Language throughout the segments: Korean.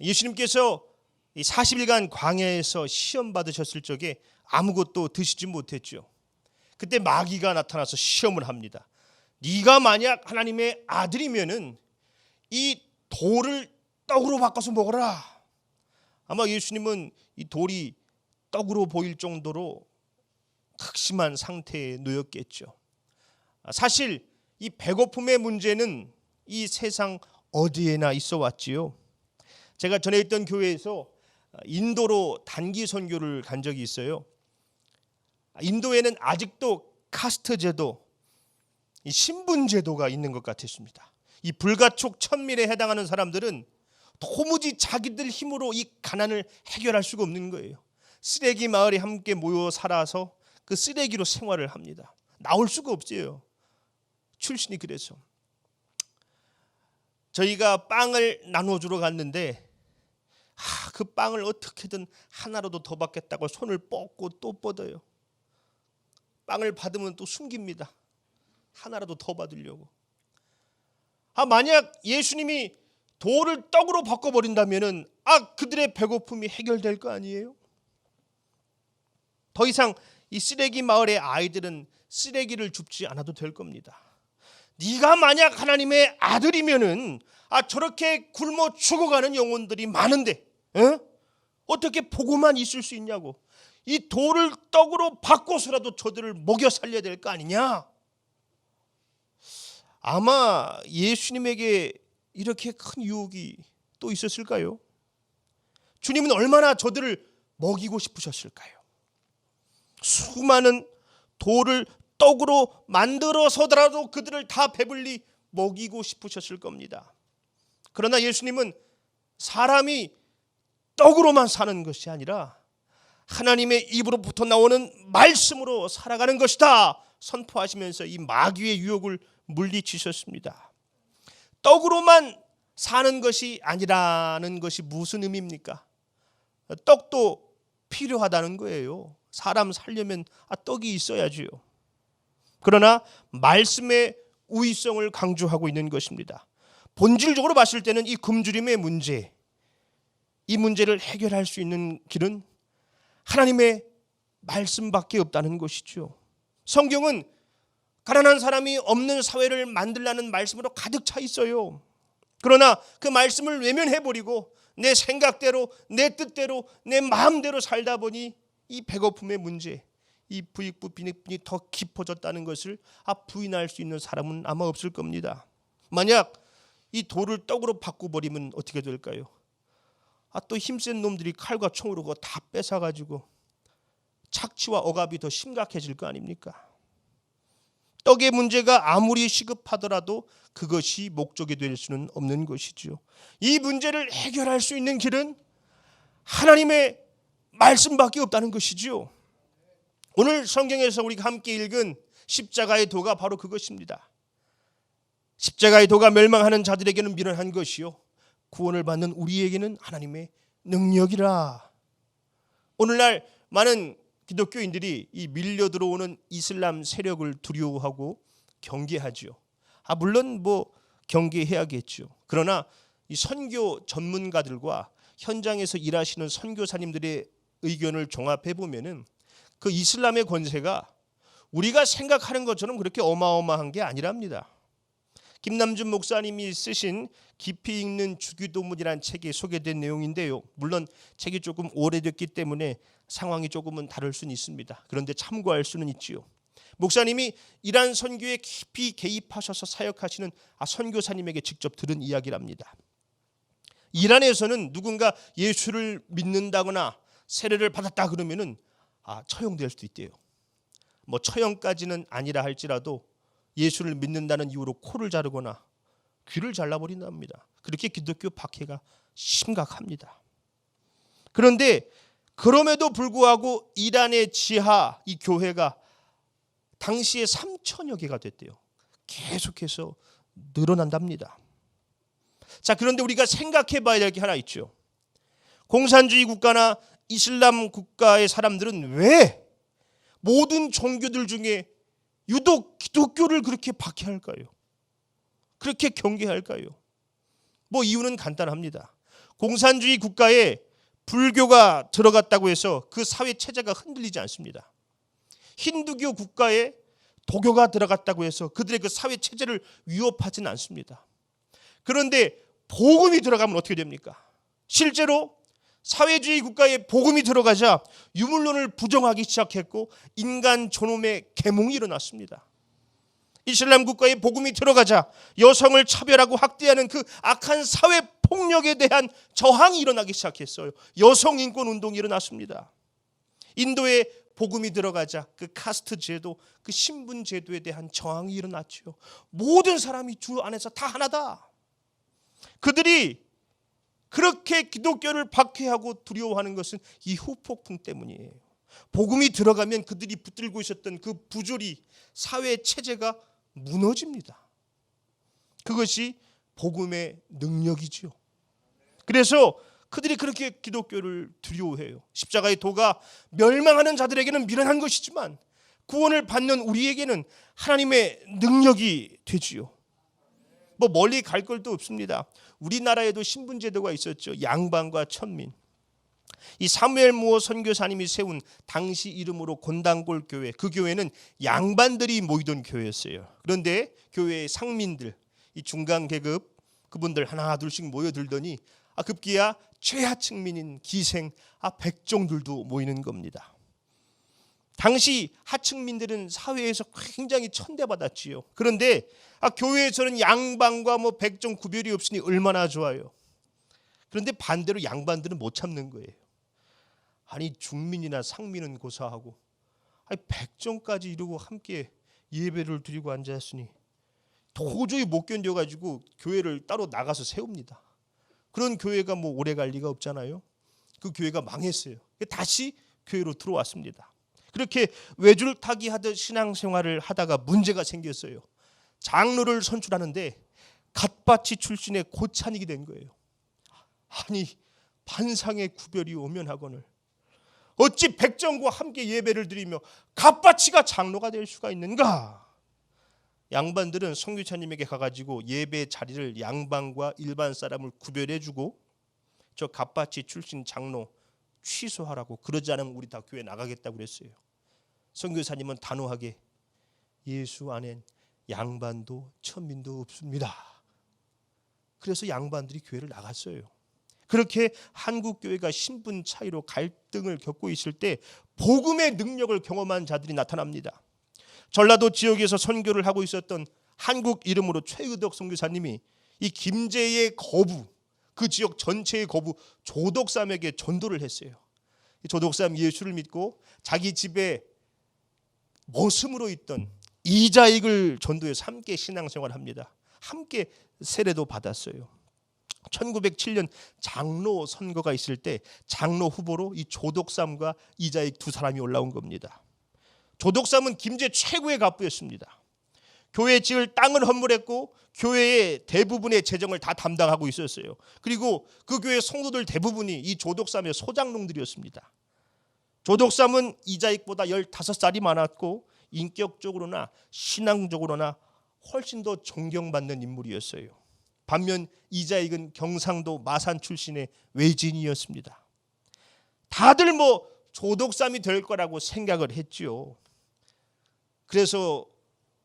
예수님께서 이 40일간 광야에서 시험 받으셨을 적에 아무것도 드시지 못했죠. 그때 마귀가 나타나서 시험을 합니다. 네가 만약 하나님의 아들이면은 이 돌을 떡으로 바꿔서 먹어라. 아마 예수님은 이 돌이 떡으로 보일 정도로 극심한 상태에 놓였겠죠. 아, 사실 이 배고픔의 문제는 이 세상 어디에나 있어 왔지요. 제가 전에 있던 교회에서 인도로 단기 선교를 간 적이 있어요. 인도에는 아직도 카스트 제도, 이 신분 제도가 있는 것 같았습니다. 이 불가촉 천밀에 해당하는 사람들은 도무지 자기들 힘으로 이 가난을 해결할 수가 없는 거예요. 쓰레기 마을에 함께 모여 살아서 그 쓰레기로 생활을 합니다. 나올 수가 없어요. 출신이 그래서 저희가 빵을 나눠주러 갔는데 아, 그 빵을 어떻게든 하나라도 더 받겠다고 손을 뻗고 또 뻗어요. 빵을 받으면 또 숨깁니다. 하나라도 더 받으려고. 아 만약 예수님이 돌을 떡으로 바꿔 버린다면은 아 그들의 배고픔이 해결될 거 아니에요? 더 이상 이 쓰레기 마을의 아이들은 쓰레기를 줍지 않아도 될 겁니다. 네가 만약 하나님의 아들이면은 아 저렇게 굶어 죽어가는 영혼들이 많은데 어? 어떻게 보고만 있을 수 있냐고 이 돌을 떡으로 바꿔서라도 저들을 먹여 살려야 될 거 아니냐? 아마 예수님에게 이렇게 큰 유혹이 또 있었을까요? 주님은 얼마나 저들을 먹이고 싶으셨을까요? 수많은 돌을 떡으로 만들어서더라도 그들을 다 배불리 먹이고 싶으셨을 겁니다. 그러나 예수님은 사람이 떡으로만 사는 것이 아니라 하나님의 입으로부터 나오는 말씀으로 살아가는 것이다 선포하시면서 이 마귀의 유혹을 물리치셨습니다. 떡으로만 사는 것이 아니라는 것이 무슨 의미입니까? 떡도 필요하다는 거예요. 사람 살려면 아, 떡이 있어야지요. 그러나 말씀의 우위성을 강조하고 있는 것입니다. 본질적으로 봤을 때는 이 굶주림의 문제, 이 문제를 해결할 수 있는 길은 하나님의 말씀밖에 없다는 것이죠. 성경은 가난한 사람이 없는 사회를 만들라는 말씀으로 가득 차 있어요. 그러나 그 말씀을 외면해 버리고 내 생각대로 내 뜻대로 내 마음대로 살다 보니 이 배고픔의 문제, 이 부익부 빈익빈이 더 깊어졌다는 것을 아 부인할 수 있는 사람은 아마 없을 겁니다. 만약 이 돌을 떡으로 바꿔버리면 어떻게 될까요? 아 또 힘센 놈들이 칼과 총으로 그거 다 뺏어가지고 착취와 억압이 더 심각해질 거 아닙니까? 떡의 문제가 아무리 시급하더라도 그것이 목적이 될 수는 없는 것이죠. 이 문제를 해결할 수 있는 길은 하나님의 말씀밖에 없다는 것이지요. 오늘 성경에서 우리가 함께 읽은 십자가의 도가 바로 그것입니다. 십자가의 도가 멸망하는 자들에게는 미련한 것이요 구원을 받는 우리에게는 하나님의 능력이라. 오늘날 많은 기독교인들이 이 밀려 들어오는 이슬람 세력을 두려워하고 경계하지요. 아 물론 뭐 경계해야겠죠. 그러나 이 선교 전문가들과 현장에서 일하시는 선교사님들의 의견을 종합해 보면은 그 이슬람의 권세가 우리가 생각하는 것처럼 그렇게 어마어마한 게 아니랍니다. 김남준 목사님이 쓰신 깊이 읽는 주기도문이란 책에 소개된 내용인데요. 물론 책이 조금 오래됐기 때문에 상황이 조금은 다를 수는 있습니다. 그런데 참고할 수는 있지요. 목사님이 이란 선교에 깊이 개입하셔서 사역하시는 아, 선교사님에게 직접 들은 이야기랍니다. 이란에서는 누군가 예수를 믿는다거나 세례를 받았다 그러면은 아, 처형될 수도 있대요. 뭐 처형까지는 아니라 할지라도 예수를 믿는다는 이유로 코를 자르거나 귀를 잘라버린답니다. 그렇게 기독교 박해가 심각합니다. 그런데 그럼에도 불구하고 이란의 지하 이 교회가 당시에 3천여 개가 됐대요. 계속해서 늘어난답니다. 자, 그런데 우리가 생각해 봐야 될 게 하나 있죠. 공산주의 국가나 이슬람 국가의 사람들은 왜 모든 종교들 중에 유독 기독교를 그렇게 박해할까요? 그렇게 경계할까요? 뭐 이유는 간단합니다. 공산주의 국가에 불교가 들어갔다고 해서 그 사회 체제가 흔들리지 않습니다. 힌두교 국가에 도교가 들어갔다고 해서 그들의 그 사회 체제를 위협하지는 않습니다. 그런데 복음이 들어가면 어떻게 됩니까? 실제로 사회주의 국가에 복음이 들어가자 유물론을 부정하기 시작했고 인간 존엄의 계몽이 일어났습니다. 이슬람 국가에 복음이 들어가자 여성을 차별하고 학대하는 그 악한 사회 폭력에 대한 저항이 일어나기 시작했어요. 여성 인권 운동이 일어났습니다. 인도에 복음이 들어가자 그 카스트 제도, 그 신분 제도에 대한 저항이 일어났죠. 모든 사람이 주 안에서 다 하나다. 그들이 그렇게 기독교를 박해하고 두려워하는 것은 이 후폭풍 때문이에요. 복음이 들어가면 그들이 붙들고 있었던 그 부조리 사회 체제가 무너집니다. 그것이 복음의 능력이지요. 그래서 그들이 그렇게 기독교를 두려워해요. 십자가의 도가 멸망하는 자들에게는 미련한 것이지만 구원을 받는 우리에게는 하나님의 능력이 되지요. 뭐 멀리 갈 것도 없습니다. 우리나라에도 신분 제도가 있었죠. 양반과 천민. 이 사무엘 무어 선교사님이 세운 당시 이름으로 곤단골 교회. 그 교회는 양반들이 모이던 교회였어요. 그런데 교회의 상민들, 이 중간 계급 그분들 하나 둘씩 모여들더니 아 급기야 최하층민인 기생 아 백종들도 모이는 겁니다. 당시 하층민들은 사회에서 굉장히 천대받았지요. 그런데 아, 교회에서는 양반과 뭐 백종 구별이 없으니 얼마나 좋아요. 그런데 반대로 양반들은 못 참는 거예요. 아니 중민이나 상민은 고사하고 아니 백종까지 이루고 함께 예배를 드리고 앉았으니 도저히 못 견뎌 가지고 교회를 따로 나가서 세웁니다. 그런 교회가 뭐 오래 갈 리가 없잖아요. 그 교회가 망했어요. 다시 교회로 들어왔습니다. 그렇게 외줄타기 하듯 신앙생활을 하다가 문제가 생겼어요. 장로를 선출하는데 갓바치 출신의 고찬익이 된 거예요. 아니 반상의 구별이 오면 하거늘 어찌 백정과 함께 예배를 드리며 갓바치가 장로가 될 수가 있는가? 양반들은 성교차님에게 가가지고 예배 자리를 양반과 일반 사람을 구별해주고 저 갓바치 출신 장로 취소하라고 그러지 않으면 우리 다 교회 나가겠다고 그랬어요. 선교사님은 단호하게 예수 안엔 양반도 천민도 없습니다. 그래서 양반들이 교회를 나갔어요. 그렇게 한국 교회가 신분 차이로 갈등을 겪고 있을 때 복음의 능력을 경험한 자들이 나타납니다. 전라도 지역에서 선교를 하고 있었던 한국 이름으로 최의덕 선교사님이 이 김제의 거부 그 지역 전체의 거부 조덕삼에게 전도를 했어요. 이 조덕삼 예수를 믿고 자기 집에 머슴으로 있던 이자익을 전도해서 함께 신앙생활을 합니다. 함께 세례도 받았어요. 1907년 장로 선거가 있을 때 장로 후보로 이 조덕삼과 이자익 두 사람이 올라온 겁니다. 조덕삼은 김제 최고의 갑부였습니다. 교회 지을 땅을 헌물했고 교회의 대부분의 재정을 다 담당하고 있었어요. 그리고 그 교회 성도들 대부분이 이 조덕삼의 소장농들이었습니다. 조덕삼은 이자익보다 15살이 많았고 인격적으로나 신앙적으로나 훨씬 더 존경받는 인물이었어요. 반면 이자익은 경상도 마산 출신의 외진이었습니다. 다들 뭐 조덕삼이 될 거라고 생각을 했지요. 그래서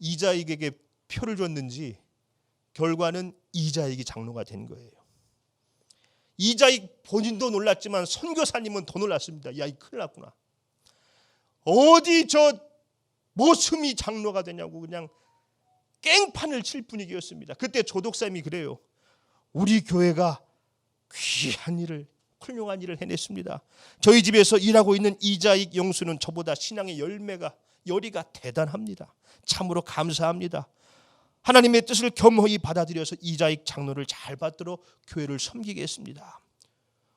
이자익에게 표를 줬는지 결과는 이자익이 장로가 된 거예요. 이자익 본인도 놀랐지만 선교사님은 더 놀랐습니다. 야, 이 큰일 났구나. 어디 저 모슴이 장로가 되냐고 그냥 깽판을 칠 분위기였습니다. 그때 조독삼이 그래요. 우리 교회가 귀한 일을 훌륭한 일을 해냈습니다. 저희 집에서 일하고 있는 이자익 영수는 저보다 신앙의 열매가 열이가 대단합니다. 참으로 감사합니다. 하나님의 뜻을 겸허히 받아들여서 이자익 장로를 잘 받들어 교회를 섬기겠습니다.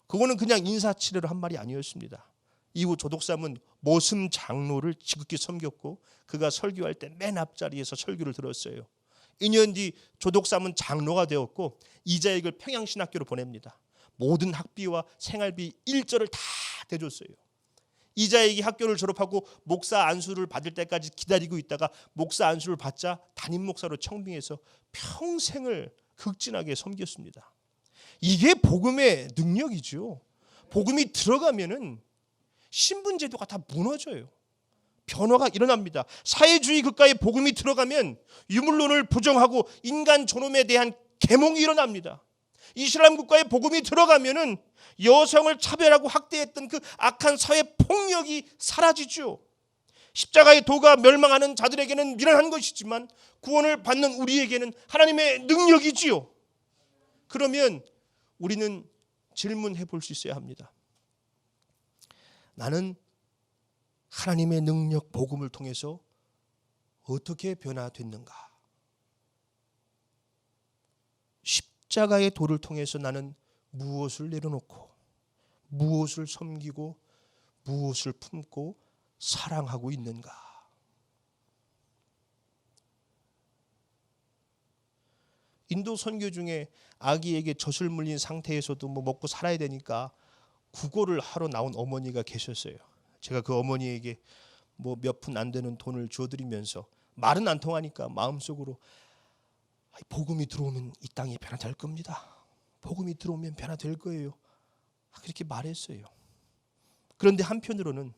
그거는 그냥 인사치레로 한 말이 아니었습니다. 이후 조독삼은 모슴 장로를 지극히 섬겼고 그가 설교할 때 맨 앞자리에서 설교를 들었어요. 2년 뒤 조독삼은 장로가 되었고 이자익을 평양신학교로 보냅니다. 모든 학비와 생활비 일절을 다 대줬어요. 이자익이 학교를 졸업하고 목사 안수를 받을 때까지 기다리고 있다가 목사 안수를 받자 담임 목사로 청빙해서 평생을 극진하게 섬겼습니다. 이게 복음의 능력이죠. 복음이 들어가면은 신분 제도가 다 무너져요. 변화가 일어납니다. 사회주의 국가에 복음이 들어가면 유물론을 부정하고 인간 존엄에 대한 계몽이 일어납니다. 이슬람 국가에 복음이 들어가면은 여성을 차별하고 학대했던 그 악한 사회 폭력이 사라지죠. 십자가의 도가 멸망하는 자들에게는 미련한 것이지만 구원을 받는 우리에게는 하나님의 능력이지요. 그러면 우리는 질문해 볼 수 있어야 합니다. 나는 하나님의 능력 복음을 통해서 어떻게 변화됐는가? 십자가의 도를 통해서 나는 무엇을 내려놓고 무엇을 섬기고 무엇을 품고 사랑하고 있는가? 인도 선교 중에 아기에게 젖을 물린 상태에서도 뭐 먹고 살아야 되니까 구걸을 하러 나온 어머니가 계셨어요. 제가 그 어머니에게 뭐 몇 푼 안 되는 돈을 줘드리면서 말은 안 통하니까 마음속으로 복음이 들어오면 이 땅이 변화될 겁니다. 복음이 들어오면 변화될 거예요. 아, 그렇게 말했어요. 그런데 한편으로는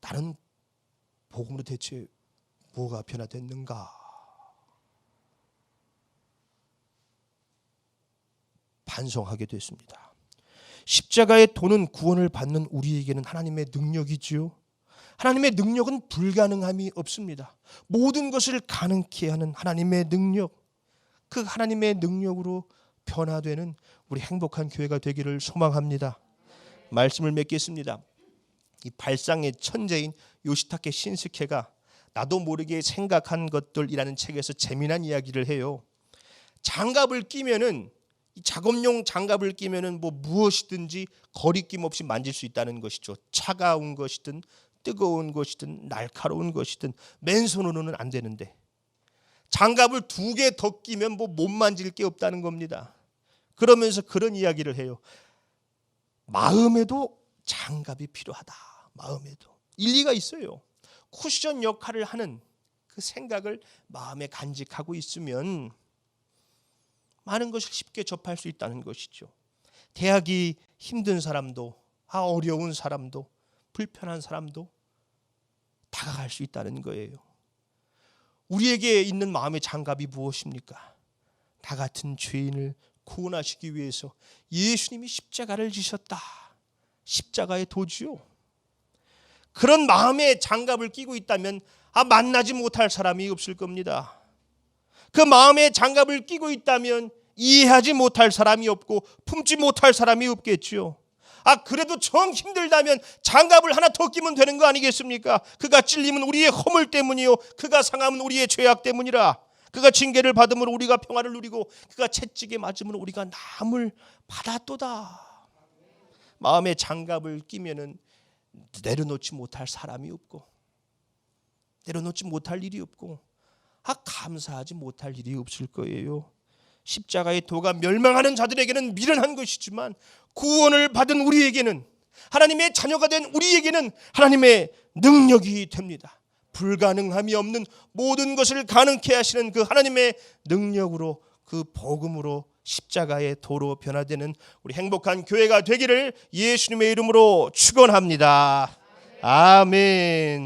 나는 복음으로 대체 뭐가 변화됐는가? 반성하게 됐습니다. 십자가의 도는 구원을 받는 우리에게는 하나님의 능력이지요. 하나님의 능력은 불가능함이 없습니다. 모든 것을 가능케 하는 하나님의 능력, 그 하나님의 능력으로 변화되는 우리 행복한 교회가 되기를 소망합니다. 말씀을 맺겠습니다. 이 발상의 천재인 요시타케 신스케가 나도 모르게 생각한 것들이라는 책에서 재미난 이야기를 해요. 장갑을 끼면은 이 작업용 장갑을 끼면은 뭐 무엇이든지 거리낌 없이 만질 수 있다는 것이죠. 차가운 것이든 뜨거운 것이든 날카로운 것이든 맨손으로는 안 되는데 장갑을 두 개 더 끼면 뭐 못 만질 게 없다는 겁니다. 그러면서 그런 이야기를 해요. 마음에도 장갑이 필요하다. 마음에도 일리가 있어요. 쿠션 역할을 하는 그 생각을 마음에 간직하고 있으면 많은 것을 쉽게 접할 수 있다는 것이죠. 대학이 힘든 사람도, 아 어려운 사람도, 불편한 사람도 다가갈 수 있다는 거예요. 우리에게 있는 마음의 장갑이 무엇입니까? 나 같은 죄인을 구원하시기 위해서 예수님이 십자가를 지셨다. 십자가의 도지요. 그런 마음의 장갑을 끼고 있다면 아 만나지 못할 사람이 없을 겁니다. 그 마음의 장갑을 끼고 있다면 이해하지 못할 사람이 없고 품지 못할 사람이 없겠지요. 아 그래도 정 힘들다면 장갑을 하나 더 끼면 되는 거 아니겠습니까? 그가 찔림은 우리의 허물 때문이요 그가 상함은 우리의 죄악 때문이라 그가 징계를 받음으로 우리가 평화를 누리고 그가 채찍에 맞음으로 우리가 남을 받았도다 마음의 장갑을 끼면은 내려놓지 못할 사람이 없고 내려놓지 못할 일이 없고 아 감사하지 못할 일이 없을 거예요. 십자가의 도가 멸망하는 자들에게는 미련한 것이지만 구원을 받은 우리에게는 하나님의 자녀가 된 우리에게는 하나님의 능력이 됩니다. 불가능함이 없는 모든 것을 가능케 하시는 그 하나님의 능력으로 그 복음으로 십자가의 도로 변화되는 우리 행복한 교회가 되기를 예수님의 이름으로 축원합니다. 아멘.